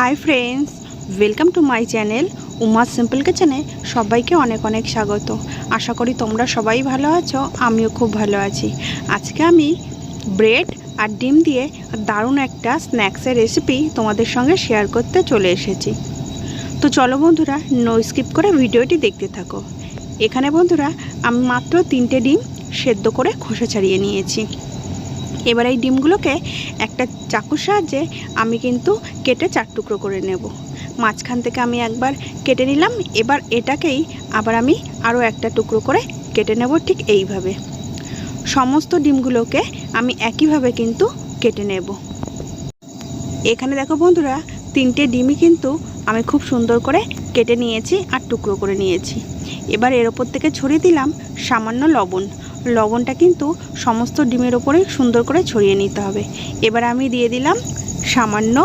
Hi friends welcome to my channel Uma simple কিচেনে সবাইকে অনেক অনেক স্বাগত। আশা করি তোমরা সবাই ভালো আছো, আমিও খুব ভালো আছি। আজকে আমি ব্রেড আর ডিম দিয়ে দারুণ একটা স্ন্যাক্সের রেসিপি তোমাদের সঙ্গে শেয়ার করতে চলে এসেছি। তো চলো বন্ধুরা নো স্কিপ করে ভিডিওটি দেখতে থাকো। এখানে বন্ধুরা, আমি মাত্র তিনটে ডিম সেদ্ধ করে খোসা ছাড়িয়ে নিয়েছি। এবার এই ডিমগুলোকে একটা চাকুর সাহায্যে আমি কিন্তু কেটে চার টুকরো করে নেব। মাঝখান থেকে আমি একবার কেটে নিলাম, এবার এটাকেই আবার আমি আরও একটা টুকরো করে কেটে নেব ঠিক এইভাবে। সমস্ত ডিমগুলোকে আমি একইভাবে কিন্তু কেটে নেব। এখানে দেখো বন্ধুরা, তিনটে ডিমই কিন্তু আমি খুব সুন্দর করে কেটে নিয়েছি আর টুকরো করে নিয়েছি। এবার এর ওপর থেকে ছড়িয়ে দিলাম সামান্য লবণ। লবণটা কিন্তু সমস্ত ডিমের ওপরেই সুন্দর করে ছড়িয়ে নিতে হবে। এবার আমি দিয়ে দিলাম সামান্য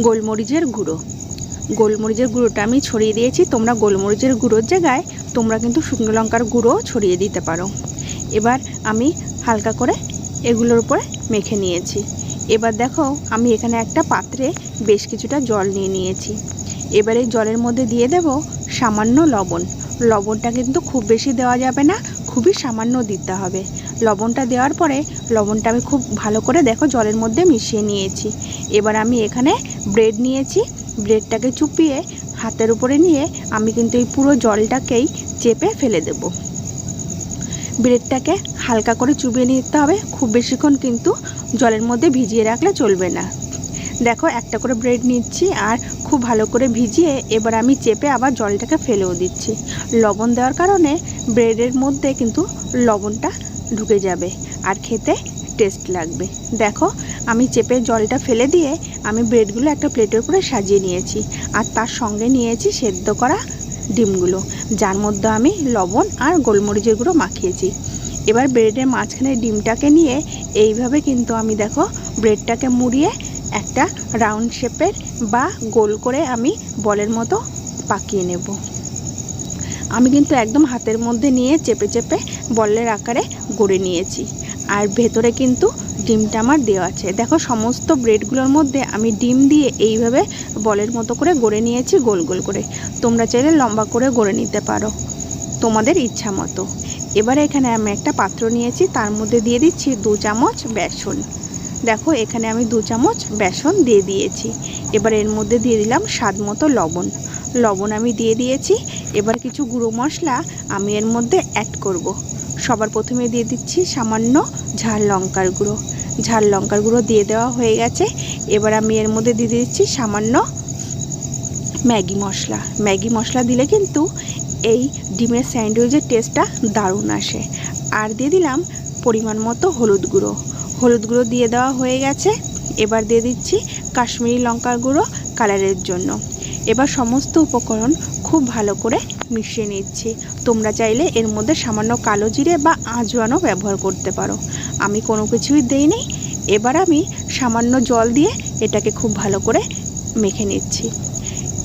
গোলমরিচের গুঁড়ো। গোলমরিচের গুঁড়োটা আমি ছড়িয়ে দিয়েছি। তোমরা গোলমরিচের গুঁড়োর জায়গায় তোমরা কিন্তু শুকনো লঙ্কার গুঁড়ো ছড়িয়ে দিতে পারো। এবার আমি হালকা করে এগুলোর উপরে মেখে নিয়েছি। এবার দেখো, আমি এখানে একটা পাত্রে বেশ কিছুটা জল নিয়ে নিয়েছি। এবার জলের মধ্যে দিয়ে দেব সামান্য লবণ। লবণটা কিন্তু খুব বেশি দেওয়া যাবে না। খুবই সামান্য দিতে হবে। লবণটা দেওয়ার পরে লবণটা আমি খুব ভালো করে দেখো জলের মধ্যে মিশিয়ে নিয়েছি। এবার আমি এখানে ব্রেড নিয়েছি। ব্রেডটাকে চুপিয়ে হাতের উপরে নিয়ে আমি কিন্তু এই পুরো জলটাকেই চেপে ফেলে দেব। ব্রেডটাকে হালকা করে চুবিয়ে নিতে হবে। খুব বেশিক্ষণ কিন্তু জলের মধ্যে ভিজিয়ে রাখলে চলবে না। দেখো, একটা করে ব্রেড নিচ্ছি আর খুব ভালো করে ভিজিয়ে এবার আমি চেপে আবার জলটাকে ফেলেও দিচ্ছি। লবণ দেওয়ার কারণে ব্রেডের মধ্যে কিন্তু লবণটা ঢুকে যাবে আর খেতে টেস্ট লাগবে। দেখো, আমি চেপে জলটা ফেলে দিয়ে আমি ব্রেডগুলো একটা প্লেটের উপরে সাজিয়ে নিয়েছি আর তার সঙ্গে নিয়েছি সেদ্ধ করা ডিমগুলো, যার মধ্যে আমি লবণ আর গোলমরিচের গুঁড়ো মাখিয়েছি। এবার ব্রেডের মাঝখানে ডিমটাকে নিয়ে এইভাবে কিন্তু আমি দেখো ব্রেডটাকে মুড়িয়ে একটা রাউন্ড শেপের বা গোল করে আমি বলের মতো পাকিয়ে নেব। আমি কিন্তু একদম হাতের মধ্যে নিয়ে চেপে চেপে বলের আকারে গড়ে নিয়েছি। আর ভেতরে কিন্তু ডিমটা আমার দেওয়া আছে। দেখো, সমস্ত ব্রেডগুলোর মধ্যে আমি ডিম দিয়ে এইভাবে বলের মতো করে গড়ে নিয়েছি, গোল গোল করে। তোমরা চাইলে লম্বা করে গড়ে নিতে পারো, তোমাদের ইচ্ছা মতো। এবারে এখানে আমি একটা পাত্র নিয়েছি, তার মধ্যে দিয়ে দিচ্ছি দু চামচ বেসন। দেখো, এখানে আমি দু চামচ বেসন দিয়ে দিয়েছি। এবার এর মধ্যে দিয়ে দিলাম স্বাদ মতো লবণ। লবণ আমি দিয়ে দিয়েছি। এবার কিছু গুঁড়ো মশলা আমি এর মধ্যে অ্যাড করব। সবার প্রথমে দিয়ে দিচ্ছি সামান্য ঝাল লঙ্কার গুঁড়ো। ঝাল লঙ্কার গুঁড়ো দিয়ে দেওয়া হয়ে গেছে। এবার আমি এর মধ্যে দিয়ে দিচ্ছি সামান্য ম্যাগি মশলা। ম্যাগি মশলা দিলে কিন্তু এই ডিমের স্যান্ডউইচের টেস্টটা দারুণ আসে। আর দিয়ে দিলাম পরিমাণ মতো হলুদ গুঁড়ো। হলুদ গুঁড়ো দিয়ে দেওয়া হয়ে গেছে। এবার দিয়ে দিচ্ছি কাশ্মীরি লঙ্কার গুঁড়ো কালারের জন্য। এবার সমস্ত উপকরণ খুব ভালো করে মিশিয়ে নিচ্ছি। তোমরা চাইলে এর মধ্যে সামান্য কালো জিরে বা আজওয়ানও ব্যবহার করতে পারো। আমি কোনো কিছুই দেইনি। এবার আমি সামান্য জল দিয়ে এটাকে খুব ভালো করে মেখে নিচ্ছি।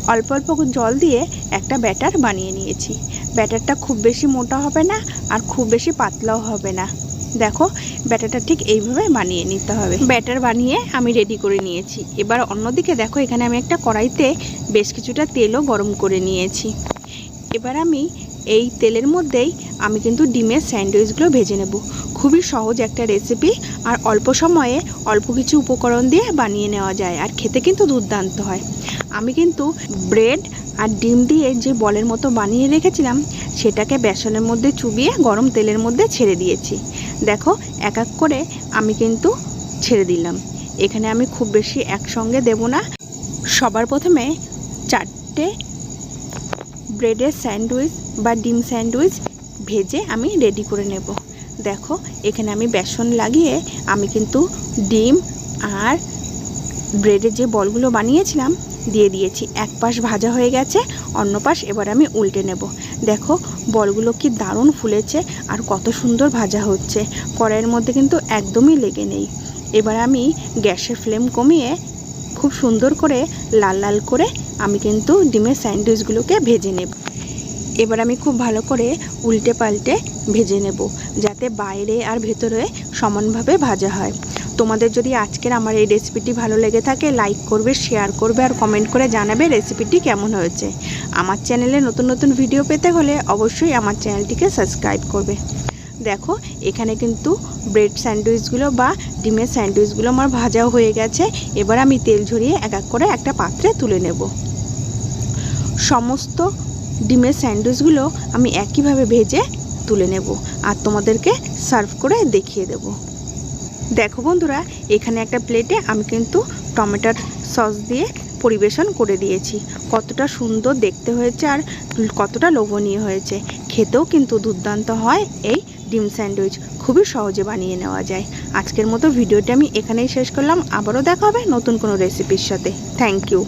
অল্প অল্প জল দিয়ে একটা ব্যাটার বানিয়ে নিয়েছি। ব্যাটারটা খুব বেশি মোটা হবে না আর খুব বেশি পাতলাও হবে না। দেখো, ব্যাটারটা ঠিক এইভাবে বানিয়ে নিতে হবে। ব্যাটার বানিয়ে আমি রেডি করে নিয়েছি। এবার অন্যদিকে দেখো, এখানে আমি একটা কড়াইতে বেশ কিছুটা তেলও গরম করে নিয়েছি। এবার আমি এই তেলের মধ্যেই আমি কিন্তু ডিমের স্যান্ডউইচগুলো ভেজে নেব। খুবই সহজ একটা রেসিপি আর অল্প সময়ে অল্প কিছু উপকরণ দিয়ে বানিয়ে নেওয়া যায় আর খেতে কিন্তু দুর্দান্ত হয়। আমি কিন্তু ব্রেড আর ডিম দিয়ে যে বলের মতো বানিয়ে রেখেছিলাম, সেটাকে বেসনের মধ্যে চুবিয়ে গরম তেলের মধ্যে ছেড়ে দিয়েছি। দেখো, এক এক করে আমি কিন্তু ছেড়ে দিলাম। এখানে আমি খুব বেশি একসঙ্গে দেব না। সবার প্রথমে চারটে ব্রেডের স্যান্ডউইচ বা ডিম স্যান্ডউইচ ভেজে আমি রেডি করে নেব। দেখো, এখানে আমি বেসন লাগিয়ে আমি কিন্তু ডিম আর ব্রেডের যে বলগুলো বানিয়েছিলাম দিয়ে দিয়েছি। এক পাশ ভাজা হয়ে গেছে, অন্য পাশ এবার আমি উল্টে নেব। দেখো, বলগুলো কি দারুণ ফুলেছে আর কত সুন্দর ভাজা হচ্ছে। কড়াইয়ের মধ্যে কিন্তু একদমই লেগে নেই। এবার আমি গ্যাসের ফ্লেম কমিয়ে খুব সুন্দর করে লাল লাল করে আমি কিন্তু ডিমের স্যান্ডউইচগুলোকে ভেজে নেব। এবার আমি খুব ভালো করে উল্টে পাল্টে ভেজে নেব, যাতে বাইরে আর ভেতরে সমানভাবে ভাজা হয়। তোমাদের যদি আজকের আমার এই রেসিপিটি ভালো লেগে থাকে লাইক করবে শেয়ার করবে আর কমেন্ট করে জানাবে রেসিপিটি কেমন হয়েছে। আমার চ্যানেলে নতুন নতুন ভিডিও পেতে হলে অবশ্যই আমার চ্যানেলটিকে সাবস্ক্রাইব করবে। দেখো, এখানে কিন্তু ব্রেড স্যান্ডউইচগুলো বা ডিমের স্যান্ডউইচগুলো আমার ভাজাও হয়ে গেছে। এবার আমি তেল ঝরিয়ে এক এক করে একটা পাত্রে তুলে নেব। সমস্ত ডিমের স্যান্ডউইচগুলো আমি একইভাবে ভেজে তুলে নেব। আর তোমাদেরকে সার্ভ করে দেখিয়ে দেব। দেখো বন্ধুরা, এখানে একটা প্লেটে আমি কিন্তু টমেটোর সস দিয়ে পরিবেশন করে দিয়েছি। কতটা সুন্দর দেখতে হয়েছে আর কতটা লোভনীয় হয়েছে। খেতেও কিন্তু দুর্দান্ত হয় এই ডিম স্যান্ডউইচ। খুবই সহজে বানিয়ে নেওয়া যায়। আজকের মতো ভিডিওটি আমি এখানেই শেষ করলাম। আবারও দেখা হবে নতুন কোনো রেসিপির সাথে। Thank you